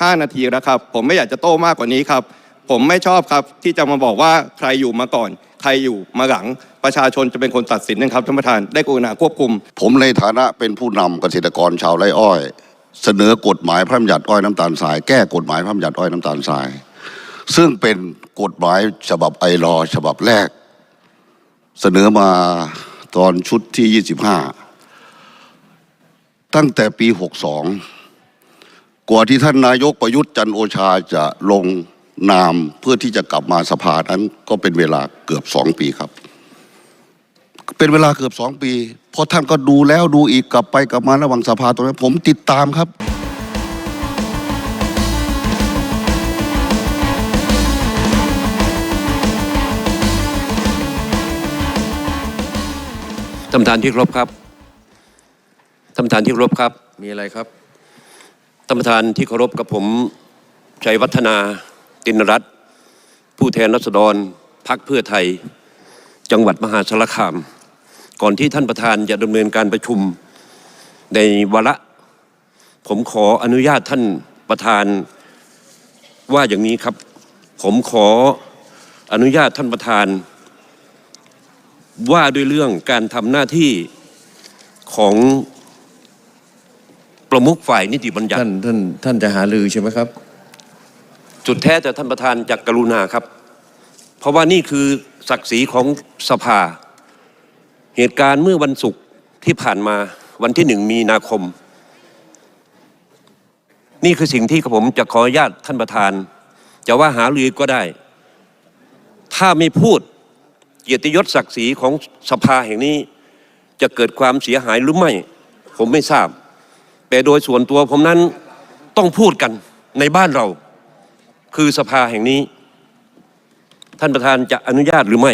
5 นาทีแล้วครับ ผมไม่อยากจะโต้มากกว่านี้ครับ ผมไม่ชอบครับที่จะมาบอกว่าใครอยู่มาก่อน ใครอยู่มาหลัง ประชาชนจะเป็นคนตัดสินนะครับท่านประธานได้กรุณาควบคุม ผมในฐานะเป็นผู้นำเกษตรกรชาวไร่อ้อย เสนอกฎหมายพระราชบัญญัติอ้อยน้ำตาลทรายแก้กฎหมายพระราชบัญญัติอ้อยน้ำตาลทราย ซึ่งเป็นกฎหมายฉบับไอรอฉบับแรก เสนอมาตอนชุดที่ 25 ตั้งแต่ปี 62 กว่าที่ท่านนายกประยุทธ์จันทร์โอชาจะลงนามเพื่อที่จะกลับมาสภานั้น ก็เป็นเวลาเกือบสองปีครับ เป็นเวลาเกือบสองปี เพราะท่านก็ดูแล้วดูอีกกลับไปกลับมาระหว่างสภาตรงนั้นผมติดตามครับท่านประธานที่เคารพครับท่านประธานที่เคารพครับ มีอะไรครับ ท่านประธานที่เคารพกับผมชัยวัฒนาตินรัตน์ผู้แทนรัษฎรพักเพื่อไทย จังหวัดมหาสารคาม ก่อนที่ท่านประธานจะดำเนินการประชุมในวาระ ผมขออนุญาตท่านประธานว่าอย่างนี้ครับ ผมขออนุญาตท่านประธาน ว่าด้วยเรื่องการทำหน้าที่ของ ประมุขฝ่ายนิติบัญญัติท่านท่านท่านจะหาลือใช่ไหมครับ จุดแท้แต่ท่านประธานจากกรุณาครับ เพราะว่านี่คือศักดิ์ศรีของสภา เหตุการณ์เมื่อวันศุกร์ที่ผ่านมาวันที่หนึ่งมีนาคม นี่คือสิ่งที่ผมจะขออนุญาตท่านประธาน จะว่าหาลือก็ได้ ถ้าไม่พูดเกียรติยศศักดิ์ศรีของสภาแห่งนี้ จะเกิดความเสียหายหรือไม่ ผมไม่ทราบ แต่โดยส่วนตัวผมนั้นต้องพูดกันในบ้านเรา คือสภาแห่งนี้ ท่านประธานจะอนุญาตหรือไม่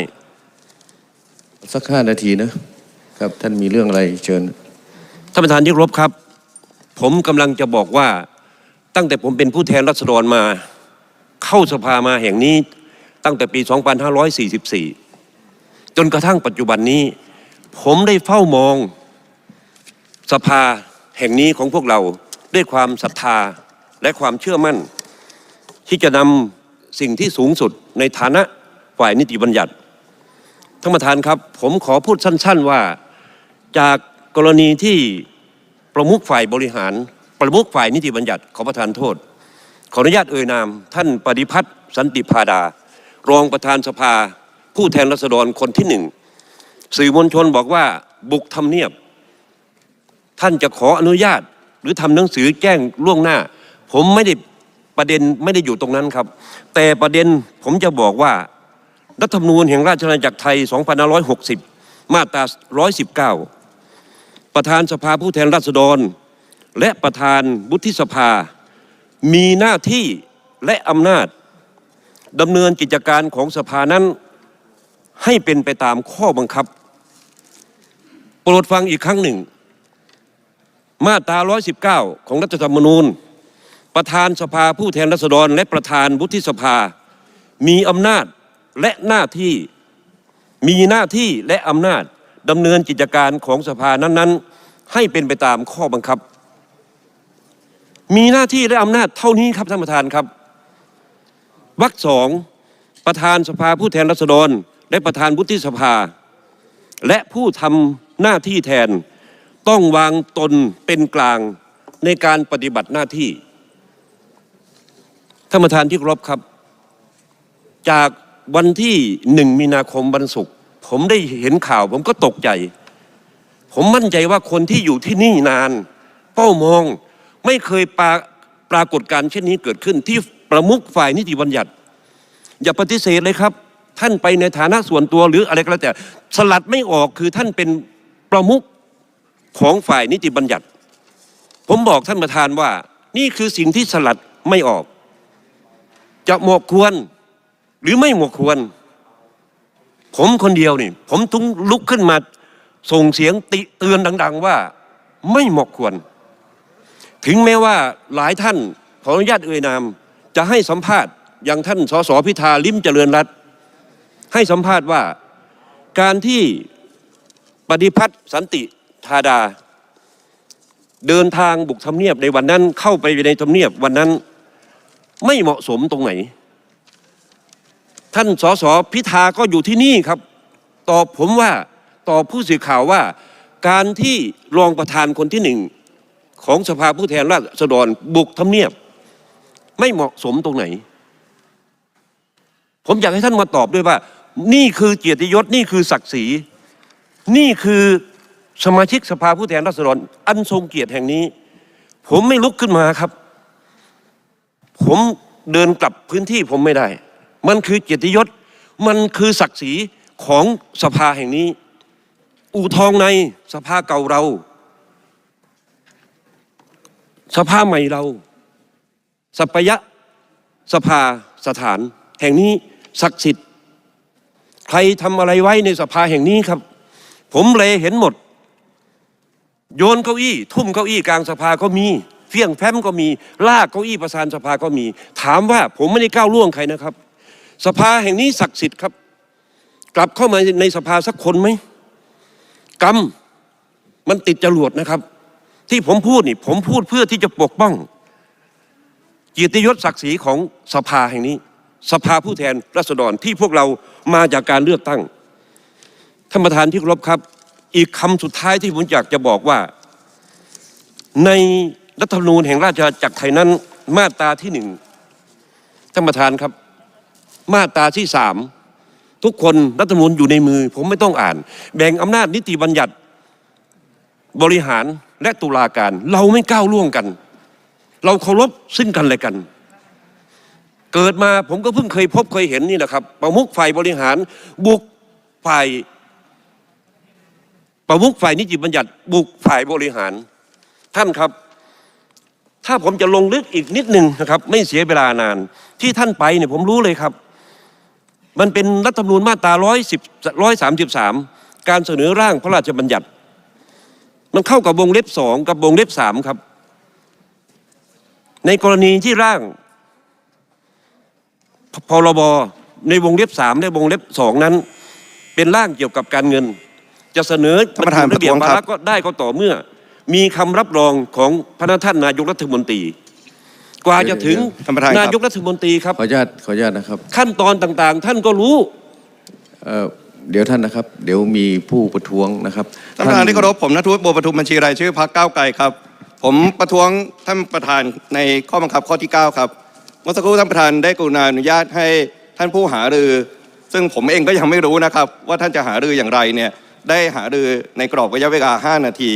สักห้านาทีนะครับ ท่านมีเรื่องอะไรเชิญ ท่านประธานที่เคารพครับ ผมกำลังจะบอกว่าตั้งแต่ผมเป็นผู้แทนรัษฎรมา เข้าสภามาแห่งนี้ตั้งแต่ปี 2544 จนกระทั่งปัจจุบันนี้ ผมได้เฝ้ามองสภา แห่งนี้ของพวกเราด้วยความศรัทธาและความเชื่อมั่น ที่จะนำสิ่งที่สูงสุดในฐานะฝ่ายนิติบัญญัติท่านประธานครับ ผมขอพูดสั้น ๆว่าจากกรณีที่ประมุขฝ่ายบริหาร ประมุขฝ่ายนิติบัญญัติขอประทานโทษ ขออนุญาตเอ่ยนาม ท่านปฏิพัฒน์สันติพาดา รองประธานสภา ผู้แทนรัษฎรคนที่หนึ่งสื่อมวลชนบอกว่าบุกทำเนียบ ท่านจะขออนุญาต หรือทำหนังสือแจ้งล่วงหน้า ผมไม่ได้ประเด็นไม่ได้อยู่ตรงนั้นครับ แต่ประเด็นผมจะบอกว่ารัฐธรรมนูญแห่งราชอาณาจักรไทย 2560 มาตรา 119 ประธานสภาผู้แทนราษฎร และประธานวุฒิสภา มีหน้าที่และอำนาจดำเนินกิจการของสภานั้น ให้เป็นไปตามข้อบังคับ โปรดฟังอีกครั้งหนึ่ง มาตรา 119 ของรัฐธรรมนูญ ประธานสภาผู้แทนราษฎร และประธานวุฒิสภา มีอำนาจและหน้าที่มีหน้าที่และอำนาจดำเนินกิจการของสภานั้น ๆ ให้เป็นไปตามข้อบังคับ มีหน้าที่และอำนาจเท่านี้ครับท่านประธานครับวรรคสองประธานสภาผู้แทนราษฎร และประธานวุฒิสภา และผู้ทำหน้าที่แทน ต้องวางตนเป็นกลางในการปฏิบัติหน้าที่ท่านประธานที่เคารพครับ จากวันที่หนึ่งมีนาคมวันศุกร์ผมได้เห็นข่าว ผมก็ตกใจ ผมมั่นใจว่าคนที่อยู่ที่นี่นาน เป้ามองไม่เคยปราปรากฏการเช่นนี้เกิดขึ้นที่ประมุขฝ่ายนิติบัญญัติ อย่าปฏิเสธเลยครับ ท่านไปในฐานะส่วนตัวหรืออะไรก็แล้วแต่ สลัดไม่ออกคือท่านเป็นประมุข ของฝ่ายนิติบัญญัติ ผมบอกท่านประธานว่า นี่คือสิ่งที่สลัดไม่ออก จะเหมาะควร หรือไม่เหมาะควร ผมคนเดียวนี่ ผมต้องลุกขึ้นมาส่งเสียงติเตือนดัง ๆ ว่าไม่เหมาะควร ถึงแม้ว่าหลายท่านขออนุญาตเอ่ยนาม จะให้สัมภาษณ์อย่างท่านสสพิธาลิมเจริญรัตน์ให้สัมภาษณ์ว่าการที่ปฏิพัฒน์สันติ ธาดา เดินทางบุกทำเนียบในวันนั้นเข้าไปในทำเนียบวันนั้นไม่เหมาะสมตรงไหน ท่านสสพิธาก็อยู่ที่นี่ครับ ตอบผมว่าตอบผู้สื่อข่าวว่า การที่รองประธานคนที่หนึ่งของสภาผู้แทนราษฎรบุกทำเนียบ ไม่เหมาะสมตรงไหน ผมอยากให้ท่านมาตอบด้วยว่า นี่คือเกียรติยศนี่คือศักดิ์ศรี นี่คือ สมาชิกสภาผู้แทนราษฎรอันทรงเกียรติแห่งนี้ ผมไม่ลุกขึ้นมาครับ ผมเดินกลับพื้นที่ผมไม่ได้ มันคือเกียรติยศ มันคือศักดิ์ศรีของสภาแห่งนี้ อู่ทองในสภาเก่าเรา สภาใหม่เรา สัปยะสภาสถาน แห่งนี้ศักดิ์สิทธิ์ ใครทำอะไรไว้ในสภาแห่งนี้ครับ ผมเลยเห็นหมด โยนเก้าอี้ ทุ่มเก้าอี้กลางสภาก็มีเฟี้ยงแฟ้มก็มี ลากเก้าอี้ประธานสภาก็มี ถามว่าผมไม่ได้ก้าวล่วงใครนะครับ สภาแห่งนี้ศักดิ์สิทธิ์ครับ กลับเข้ามาในสภาสักคนไหมกรรมมันติดจรวดนะครับ ที่ผมพูดนี่ ผมพูดเพื่อที่จะปกป้องเกียรติยศศักดิ์ศรีของสภาแห่งนี้ สภาผู้แทนราษฎรที่พวกเรามาจากการเลือกตั้งท่านประธานที่เคารพครับ อีกคำสุดท้ายที่ผมอยากจะบอกว่า ในรัฐธรรมนูญแห่งราชอาณาจักรไทยนั้น มาตราที่หนึ่งท่านประธานครับ มาตราที่สามทุกคนรัฐธรรมนูญอยู่ในมือ ผมไม่ต้องอ่าน แบ่งอำนาจนิติบัญญัติบริหารและตุลาการ เราไม่ก้าวล่วงกัน เราเคารพซึ่งกันและกัน เกิดมาผมก็เพิ่งเคยพบเคยเห็นนี่แหละครับ ประมุขฝ่ายบริหารบุกฝ่าย ประมุขฝ่ายนิติบัญญัติบุกฝ่ายบริหาร ท่านครับ ถ้าผมจะลงลึกอีกนิดหนึ่งนะครับ ไม่เสียเวลานาน ที่ท่านไปเนี่ยผมรู้เลยครับ มันเป็นรัฐธรรมนูญมาตราร้อยสิบร้อยสามสิบสามการเสนอร่างพระราชบัญญัติ มันเข้ากับวงเล็บสองกับวงเล็บสามครับ ในกรณีที่ร่างพรบในวงเล็บสามและวงเล็บสองนั้น เป็นร่างเกี่ยวกับการเงิน จะเสนอท่านประธานบรรจุระเบียบประท้วงครับวาระก็ได้ก็ต่อเมื่อ มีคำรับรองของพระท่านนายกรัฐมนตรี กว่าจะถึงท่านประธานครับนายกรัฐมนตรีครับขออนุญาตขออนุญาตนะครับ ขั้นตอนต่างๆ ท่านก็รู้เอ่อเดี๋ยวท่านนะครับ เดี๋ยวมีผู้ประท้วงนะครับท่านประธานที่เคารพผมนัทวุฒิบัวประทุมบัญชีรายชื่อพรรคก้าวไกลครับ ผมประท้วงท่านประธานในข้อบังคับข้อที่ 9 ครับเมื่อสักครู่ท่านประธานได้กรุณาอนุญาตให้ท่านผู้หารือ ซึ่งผมเองก็ยังไม่รู้นะครับ ว่าท่านจะหารืออย่างไรเนี่ย ได้หารือในกรอบระยะเวลา 5 นาที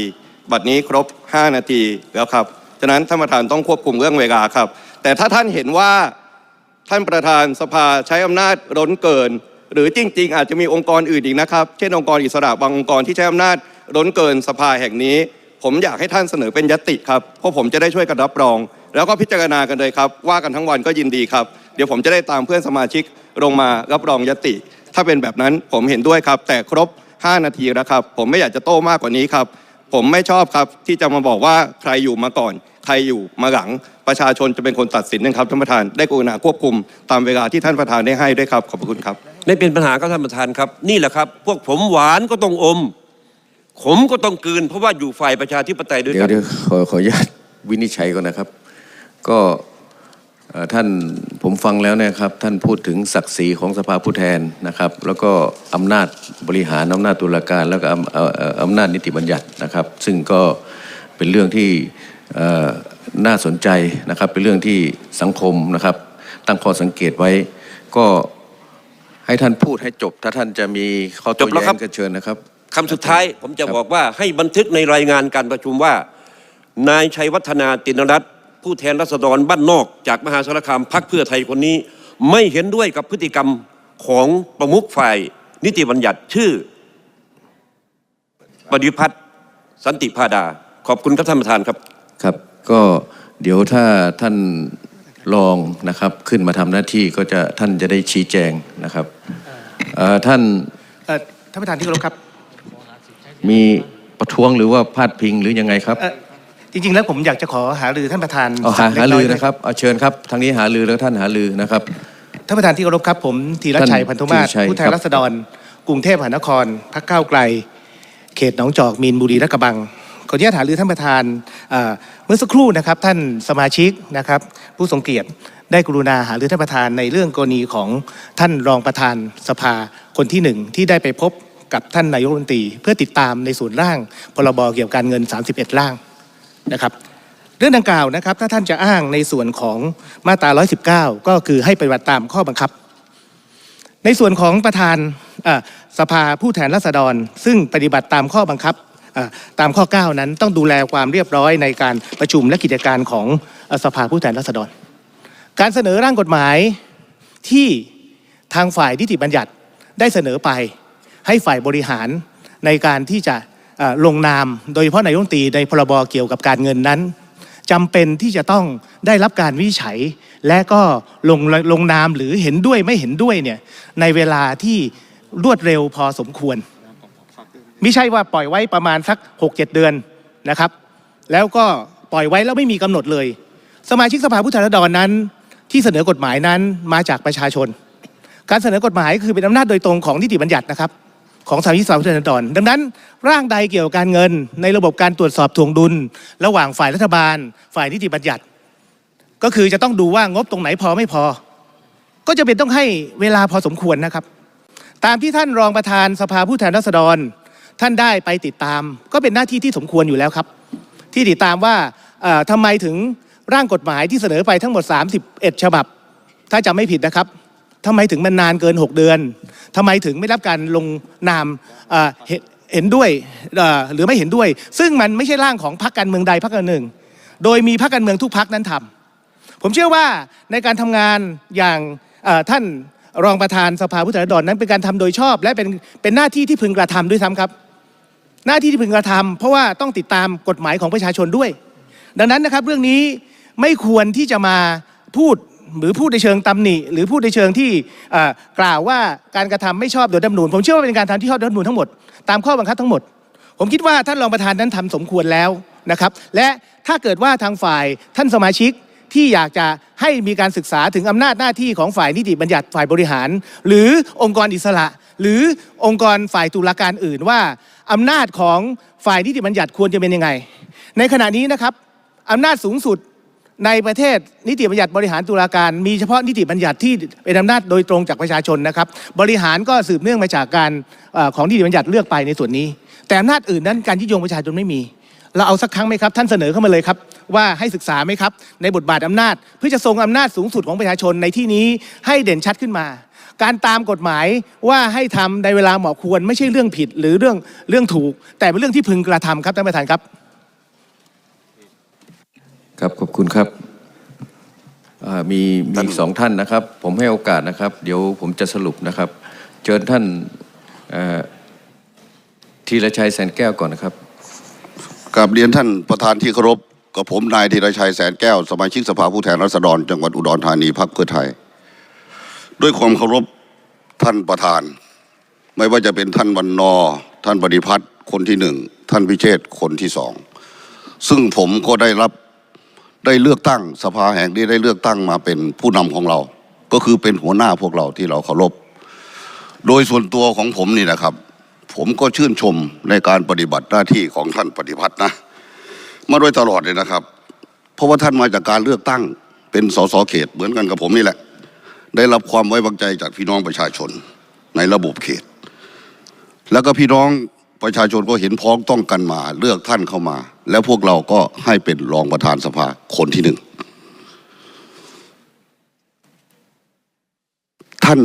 บัดนี้ครบ 5 นาทีแล้วครับ ฉะนั้นท่านประธานต้องควบคุมเรื่องเวลาครับ แต่ถ้าท่านเห็นว่าท่านประธานสภาใช้อำนาจล้นเกิน หรือจริง ๆ อาจจะมีองค์กรอื่นอีกนะครับ เช่นองค์กรอิสระบางองค์กรที่ใช้อำนาจล้นเกินสภาแห่งนี้ ผมอยากให้ท่านเสนอเป็นยติครับเพราะผมจะได้ช่วยกันรับรอง แล้วก็พิจารณากันเลยครับว่ากันทั้งวันก็ยินดีครับ เดี๋ยวผมจะได้ตามเพื่อนสมาชิกลงมารับรองยติ ถ้าเป็นแบบนั้นผมเห็นด้วยครับ แต่ครบ 5 นาทีแล้วครับ ผมไม่อยากจะโต้มากกว่านี้ครับ ผมไม่ชอบครับที่จะมาบอกว่าใครอยู่มาก่อน ใครอยู่มาหลังประชาชนจะเป็นคนตัดสินนะครับท่านประธานได้กรุณาควบคุม ตามเวลาที่ท่านประธานได้ให้ด้วยครับขอบพระคุณครับไม่เป็นปัญหาก็ท่านประธานครับ นี่แหละครับ พวกผมหวานก็ต้องอม ขมก็ต้องกลืน เพราะว่าอยู่ฝ่ายประชาธิปไตยด้วยเดี๋ยกัวนเดี๋ยวขอขออนุญาตวินิจฉัยก่อนนะครับ ก็เอ่อ ท่านผมฟังแล้วเนะครับท่านพูดถึงศักดิ์ศรีของสภาผู้แทนนะครับ แล้วก็อำนาจบริหารอำนาจตุลาการ แล้วก็อำเอ่อเอ่ออำนาจนิติบัญญัตินะครับ ซึ่งก็เป็นเรื่องที่เอ่อน่าสนใจนะครับ เป็นเรื่องที่สังคมนะครับ ตั้งข้อสังเกตไว้ ก็ให้ท่านพูดให้จบ ถ้าท่านจะมีข้อจโต้บแล้วแย้ครับงก็เชิญนะครับคำสุดท้ายผมจะครับบอกว่าให้บันทึกในรายงานการประชุมว่า นายชัยวัฒนาตินรัตน์ ผู้แทนรัษฎรบ้านนอกจากมหาสารคามพักเพื่อไทยคนนี้ ไม่เห็นด้วยกับพฤติกรรมของประมุขฝ่าย นิติบัญญัติชื่อปฏิพัฒน์สันติพาดา ขอบคุณครับท่านประธานครับครับ ก็เดี๋ยวถ้าท่านรองนะครับขึ้นมาทำหน้าที่ก็จะท่านจะได้ชี้แจงนะครับเอ่อท่านเอ่อท่านประธานที่เคารพครับ มีประท้วงหรือว่าพาดพิงหรือยังไงครับเอ่อ จริง ๆ แล้วผมอยากจะขอหารือท่านประธานเอาหาสักล็หากน้ลืยอนะครับเอาเชิญครับทางนี้หาลือแล้วท่านหาลือนะครับ ท่านประธานที่เคารพครับผมธีรชัยท่านพันธุมาศธีรชัยผู้แทนครับรัษฎร กรุงเทพมหานครพักก้าวไกล เขตหนองจอกมีนบุรีและกระบังขออนุญาตหารือท่านประธานเอ่อเมื่อสักครู่นะครับท่านสมาชิกนะครับผู้ทรงเกียรติได้กรุณาหารือท่านประธานในเรื่องกรณีของท่านรองประธานสภาคนที่หนึ่งที่ได้ไปพบกับท่านนายกรัฐมนตรี เพื่อติดตามในส่วนร่างพรบเกี่ยวกับการเงิน 31 ร่าง นะครับเรื่องดังกล่าวนะครับ ถ้าท่านจะอ้างในส่วนของมาตรา 119 ก็คือให้ปฏิบัติตามข้อบังคับ ในส่วนของประธานสภาผู้แทนราษฎร ซึ่งปฏิบัติตามข้อบังคับตามข้อ 9 นั้นต้องดูแลความเรียบร้อยในการประชุมและกิจการของสภาผู้แทนราษฎร การเสนอร่างกฎหมายที่ทางฝ่ายนิติบัญญัติได้เสนอไปให้ฝ่ายบริหารในการที่จะ ลงนาม โดยเฉพาะนายกรัฐมนตรีในพรบเกี่ยวกับการเงินนั้นจำเป็นที่จะต้องได้รับการวิจัย และก็ลงลงนามหรือเห็นด้วยไม่เห็นด้วยเนี่ยในเวลาที่รวดเร็วพอสมควร ไม่ใช่ว่าปล่อยไว้ประมาณสัก 6-7 เดือนนะครับ แล้วก็ปล่อยไว้แล้วไม่มีกำหนดเลย สมาชิกสภาผู้แทนราษฎรนั้น ที่เสนอกฎหมายนั้นมาจากประชาชน การเสนอกฎหมายคือเป็นอำนาจโดยตรงของนิติบัญญัตินะครับ ของสมาชิกสภาผู้แทนราษฎรดังนั้น ร่างใดเกี่ยวกับการเงิน ในระบบการตรวจสอบทวงดุล ระหว่างฝ่ายรัฐบาล ฝ่ายนิติบัญญัติ ก็คือจะต้องดูว่างบตรงไหนพอไม่พอ ก็จะเป็นต้องให้เวลาพอสมควรนะครับ ตามที่ท่านรองประธานสภาผู้แทนราษฎร ท่านได้ไปติดตาม ก็เป็นหน้าที่ที่สมควรอยู่แล้วครับ ที่ติดตามว่าเอ่อทำไมถึงร่างกฎหมายที่เสนอไปทั้งหมด 31 ฉบับ ถ้าจำไม่ผิดนะครับ ทำไมถึงมันนานเกิน 6 เดือนทำไมถึงไม่รับการลงนามเเห็นด้วยหรือไม่เห็นด้วย ซึ่งมันไม่ใช่ร่างของพรรคการเมืองใดพรรคการหนึ่ง โดยมีพรรคการเมืองทุกพรรคนั้นทำผมเชื่อว่าในการทำงานอย่างท่านรองประธานสภาผู้แทนราษฎรนั้นเป็นการทำโดยชอบ และเป็นเป็นหน้าที่ที่พึงกระทำด้วยซ้ำครับ หน้าที่ที่พึงกระทำเพราะว่าต้องติดตามกฎหมายของประชาชนด้วย ดังนั้นนะครับเรื่องนี้ไม่ควรที่จะมาพูด หรือพูดในเชิงตำหนิ หรือพูดในเชิงที่กล่าวว่าการกระทำไม่ชอบโดยรัฐธรรมนูญผมเชื่อว่าเป็นการทำที่ชอบโดยรัฐธรรมนูญทั้งหมดตามข้อบังคับทั้งหมด ผมคิดว่าท่านรองประธานนั้นทำสมควรแล้วนะครับ และถ้าเกิดว่าทางฝ่ายท่านสมาชิกที่อยากจะให้มีการศึกษาถึงอำนาจหน้าที่ของฝ่ายนิติบัญญัติฝ่ายบริหาร หรือองค์กรอิสระ หรือองค์กรฝ่ายตุลาการอื่นว่าอำนาจของฝ่ายนิติบัญญัติควรจะเป็นยังไง ในขณะนี้นะครับอำนาจสูงสุด ในประเทศนิติบัญญัติบริหารตุลาการ มีเฉพาะนิติบัญญัติที่เป็นอำนาจโดยตรงจากประชาชนนะครับ บริหารก็สืบเนื่องมาจากการอของนิติบัญญัติเลือกไปในส่วนนี้ แต่อำนาจอื่นนั้นการยึดโยงประชาชนไม่มี เราเอาสักครั้งไหมครับ ท่านเสนอเข้ามาเลยครับ ว่าให้ศึกษาไหมครับ ในบทบาทอำนาจเพื่อจะทรงอำนาจสูงสุดของประชาชนในที่นี้ให้เด่นชัดขึ้นมา การตามกฎหมายว่าให้ทำในเวลาเหมาะควรไม่ใช่เรื่องผิดหรือเรื่องเรื่องถูก แต่เป็นเรื่องที่พึงกระทำครับท่านประธานครับ ครับขอบคุณครับอ่ามีมีอีกสองท่านนะครับ ผมให้โอกาสนะครับ เดี๋ยวผมจะสรุปนะครับเชิญท่านเอ่อธีรชัยแสนแก้วก่อนนะครับกับเรียนท่านประธานที่เคารพกับผมนายธีรชัยแสนแก้ว สมาชิกสภาผู้แทนราษฎร จังหวัดอุดรธานีพรรคเพื่อไทย ด้วยความเคารพท่านประธาน ไม่ว่าจะเป็นท่านวันนอ ท่านปฏิพัฒน์คนที่หนึ่งท่านพิเชษฐ์คนที่สองซึ่งผมก็ได้รับ ได้เลือกตั้งสภาแห่งนี้ได้เลือกตั้งมาเป็นผู้นำของเรา ก็คือเป็นหัวหน้าพวกเราที่เราเคารพ โดยส่วนตัวของผมนี่นะครับ ผมก็ชื่นชมในการปฏิบัติหน้าที่ของท่านปฏิพัฒน์นะ มาโดยตลอดเลยนะครับ เพราะว่าท่านมาจากการเลือกตั้งเป็นสสเขตเหมือนกันกับผมนี่แหละ ได้รับความไว้วางใจจากพี่น้องประชาชนในระบบเขต แล้วก็พี่น้องประชาชนก็เห็นพ้องต้องกันมา เลือกท่านเข้ามา แล้วพวกเราก็ให้เป็นรองประธานสภาคนที่หนึ่ง ท่าน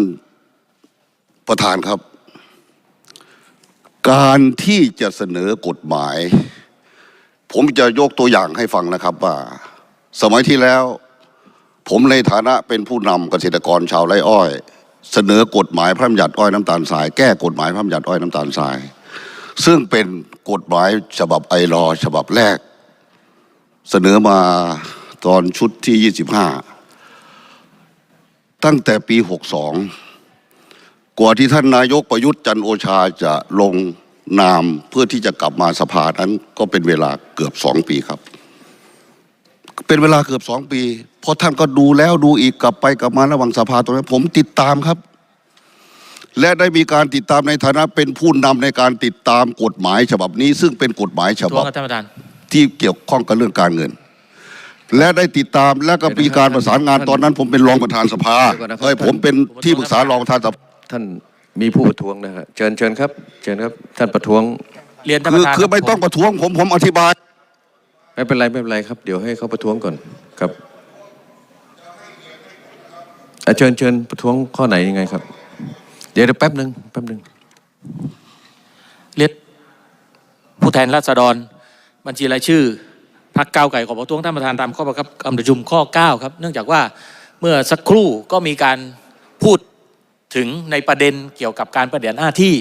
ประธานครับ การที่จะเสนอกฎหมาย ผมจะยกตัวอย่างให้ฟังนะครับว่า สมัยที่แล้ว ผมในฐานะเป็นผู้นำเกษตรกรชาวไร่อ้อย เสนอกฎหมายพระราชบัญญัติอ้อยน้ำตาลทราย แก้กฎหมายพระราชบัญญัติอ้อยน้ำตาลทราย ซึ่งเป็นกฎหมายฉบับไอรอว์ฉบับแรก เสนอมาตอนชุดที่ 25 ตั้งแต่ปี 62 กว่าที่ท่านนายกประยุทธ์จันโอชาจะลงนามเพื่อที่จะกลับมาสภานั้นก็เป็นเวลาเกือบสองปีครับ เป็นเวลาเกือบสองปี เพราะท่านก็ดูแล้วดูอีกกลับไปกลับมาระหว่างสภาตรงนั้นผมติดตามครับ และได้มีการติดตามในฐานะเป็นผู้นำในการติดตามกฎหมายฉบับนี้ ซึ่งเป็นกฎหมายฉทวบังบครับท่านประธานที่เกี่ยวข้องกับเรื่องการเงิน และได้ติดตามและก็มีการประสานงานตอนนั้น ผมเป็นรองประธานสภาเดี๋ยวก่อนนะครับเฮ้ยผมเป็นที่ปรึกษารองประธานสภาท่านมีผู้ประท้วงนะฮะเชิญเชิญครับเชิญครับ ท่านประท้วงเรียนท่านปคือระธานคือไม่รับต้องประท้วงผมผมอธิบายไม่เป็นไรไม่เป็นไรครับ เดี๋ยวให้เขาประท้วงก่อนครับอะเชิญเชิญประท้วงข้อไหนยังไงครับ เดี๋ยวแป๊บหนึ่งแป๊บหนึ่งเรียนผู้แทนราษฎร บัญชีรายชื่อพรรคก้าวไก่ขอประท้วงท่านประธานตามข้อบังคับการประชุมข้อ 9 ครับ เนื่องจากว่าเมื่อสักครู่ก็มีการพูดถึงในประเด็นเกี่ยวกับการปฏิบัติหน้าที่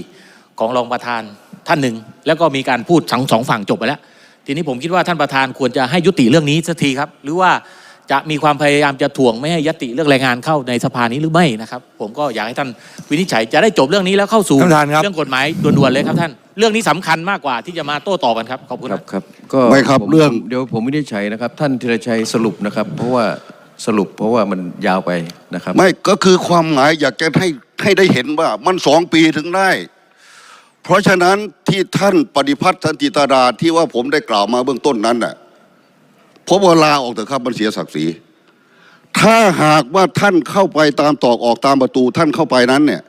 ของรองประธานท่านหนึ่ง แล้วก็มีการพูดทั้งสองฝั่งจบไปแล้ว ทีนี้ผมคิดว่าท่านประธานควรจะให้ยุติเรื่องนี้สักทีครับ หรือว่า จะมีความพยายามจะถ่วงไม่ให้ยติเรื่องแรงงานเข้าในสภานี้หรือไม่นะครับ ผมก็อยากให้ท่านวินิจฉัยจะได้จบเรื่องนี้แล้วเข้าสู่ท่านประธานครับ เรื่องกฎหมายด่วนๆเลยครับท่าน เรื่องนี้สำคัญมากกว่าที่จะมาโต้ตอบกันครับขอบคุณคครัรับบครับก็ไม่ครับผมเรื่อง เดี๋ยวผมไม่ได้ใช้นะครับ ท่านธีรชัยสรุปนะครับ เพราะว่าสรุปเพราะว่ามันยาวไปนะครับ ไม่ก็คือความหมายอยากจะให้ให้ได้เห็นว่ามันสองปีถึงได้ เพราะฉะนั้นที่ท่านปฏิพัฒน์ทันติตาดาที่ว่าผมได้กล่าวมาเบื้องต้นนั้นน่ะ ผมว่าลาออกเถอะครับมันเสียศักดิ์ศรีถ้าหากว่าท่านเข้าไปตามตอกออกตามประตูท่านเข้าไปนั้นเนี่ย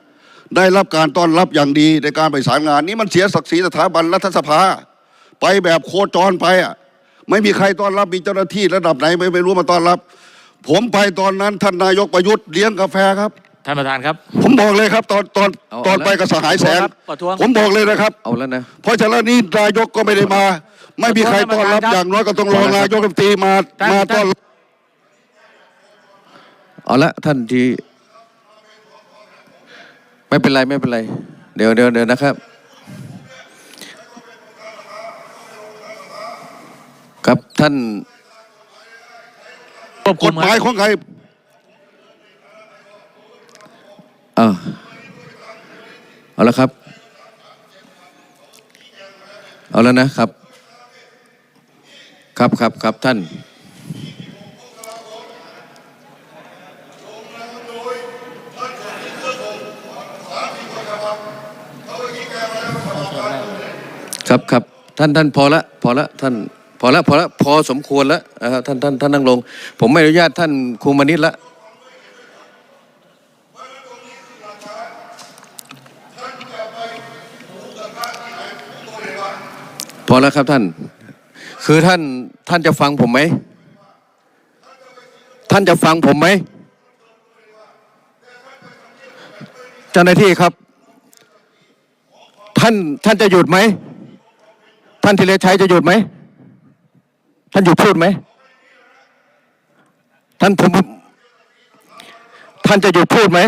ได้รับการต้อนรับอย่างดีในการไปสารงาน นี่มันเสียศักดิ์ศรีสถาบันรัฐสภา ไปแบบโคจรไปอะไม่มีใครต้อนรับมีเจ้าหน้าที่ระดับไหนไม่ไม่รู้มาต้อนรับ ผมไปตอนนั้นท่านนายกประยุทธ์เลี้ยงกาแฟครับ ท่านประธานครับ ผมบอกเลยครับตอนตอนเอาตอนเอาไปกับสหายแสงประท้วงครับผมบอกเลยนะครับ เอาแล้วนะ เพราะฉะนั้นนี่นายกก็ไม่ได้มา ไม่มีใครต้อนรับท่านประธานครับอย่างน้อยก็ต้องรองนายกรัฐมนตรีมาท่านมาต้อนรับเอาละท่านที่ไม่เป็นไรไม่เป็นไร เดี๋ยวเดี๋ยวเดี๋ยวนะครับ ครับท่านควบกคุฎมหมายของใครอ่าเอาละครับ เอาแล้วนะครับ ครับครับครับท่าน ครับครับท่านท่านพอละพอละท่านพอละพอละพอสมควรแล้วนะครับท่านท่านท่านนั่งลง ผมไม่อนุญาตท่านครูมานิดละพอแล้วครับท่าน คือท่านท่านจะฟังผมไหม ท่านจะฟังผมไหมเจ้าหน้าที่ครับ ท่านท่านจะหยุดไหม ท่านธีรชัยจะหยุดไหม ท่านหยุดพูดไหม ท่านผมท่านจะหยุดพูดไหม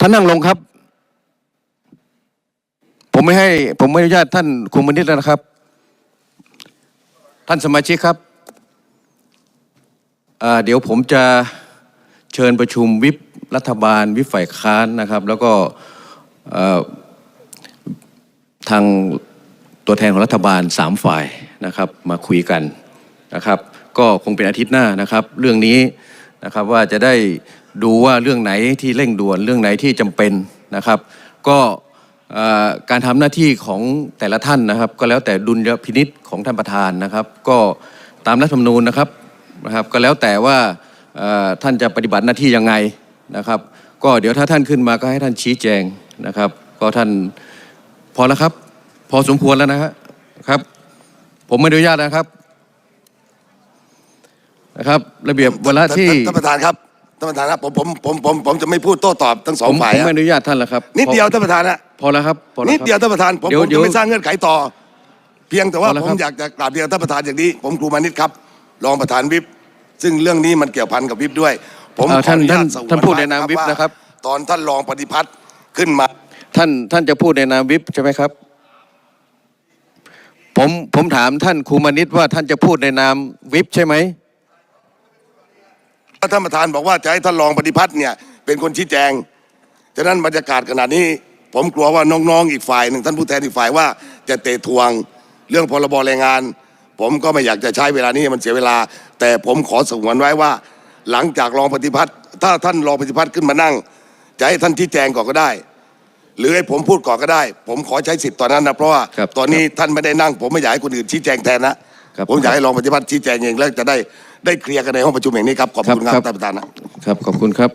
ท่านนั่งลงครับ ผมไม่ให้ ผมไม่อนุญาตท่านคุมมนิดแล้วนะครับ ท่านสมาชิกครับเดี๋ยวผมจะเชิญประชุมวิปรัฐบาลวิปฝ่ายค้านนะครับ แล้วก็ทางตัวแทนของรัฐบาลสามฝ่ายนะครับ มาคุยกันนะครับ ก็คงเป็นอาทิตย์หน้านะครับ เรื่องนี้นะครับว่าจะได้ดูว่าเรื่องไหนที่เร่งด่วนเรื่องไหนที่จำเป็นนะครับ ก็ การทำหน้าที่ของแต่ละท่านนะครับ ก็แล้วแต่ดุลยพินิษของท่านประธานนะครับ ก็ตามรัฐธรรมนูญนะครับนะครับ ก็แล้วแต่ว่าท่านจะปฏิบัติหน้าที่ยังไงนะครับ ก็เดี๋ยวถ้าท่านขึ้นมาก็ให้ท่านชี้แจงนะครับ ก็ท่านพอแล้วครับ พอสมควรแล้วนะฮะครับ ผมไม่อนุญาตนะครับนะครับ ระเบียบเวลาที่ท่านประธานครับ ท่านประธานครับผมผมผมผมผมจะไม่พูดโต้ตอบทั้งสอผงมฝ่ายผมอะไม่อนุญาตท่านแล้วครับนิดเดียวพอท่านประธานนะพอแล้วครับพอแล้วนิดครับ เดียวท่านประธานผมเดี๋ยวผมเดี๋จะยวไม่สร้างเงื่อนไขต่อ เพียงแต่ว่าพอแล้วผครัมบ อยากจะกราบเรียนท่านประธานอย่างนี้ ผมครูมานิดครับ รองประธานวิปซึ่งเรื่องนี้มันเกี่ยวพันกับวิปด้วย ผมอ่าขออนุญาตท่านสงวนท่านพูดในไว้นามวิปนะครับว่าตอนท่านรองปฏิพัฒน์ขึ้นมา ท่านท่านจะพูดในนามวิปใช่ไหมครับ ผมผมถามท่านครูมานิตว่าท่านจะพูดในนามวิปใช่ไหมถ้า ถ้าท่านประธานบอกว่าจะให้ท่านรองปฏิพัฒน์เนี่ยเป็นคนชี้แจง ฉะนั้นบรรยากาศขนาดนี้ ผมกลัวว่าน้องๆอีกฝ่ายหนึ่งท่านผู้แทนอีกฝ่ายว่าจะเตะทวงเรื่องพรบแรงงาน ผมก็ไม่อยากจะใช้เวลานี้มันเสียเวลา แต่ผมขอสงวนไว้ว่า หลังจากรองปฏิพัฒน์ถ้าท่านรองปฏิพัฒน์ขึ้นมานั่ง จะให้ท่านชี้แจงก่อนก็ได้ หรือให้ผมพูดก่อนก็ได้ ผมขอใช้สิทธิ์ตอนนั้นนะเพราะว่าตอนนี้ท่านไม่ได้นั่ง ผมไม่อยากให้คนอื่นชี้แจงแทนนะผมอยากให้รองปฏิพัฒน์ชี้แจงเองแล้วจะได้ ได้เคลียร์กันในห้องประชุมแห่งนี้ครับขอบคุณครับท่านประธานครับขอบคุณครับ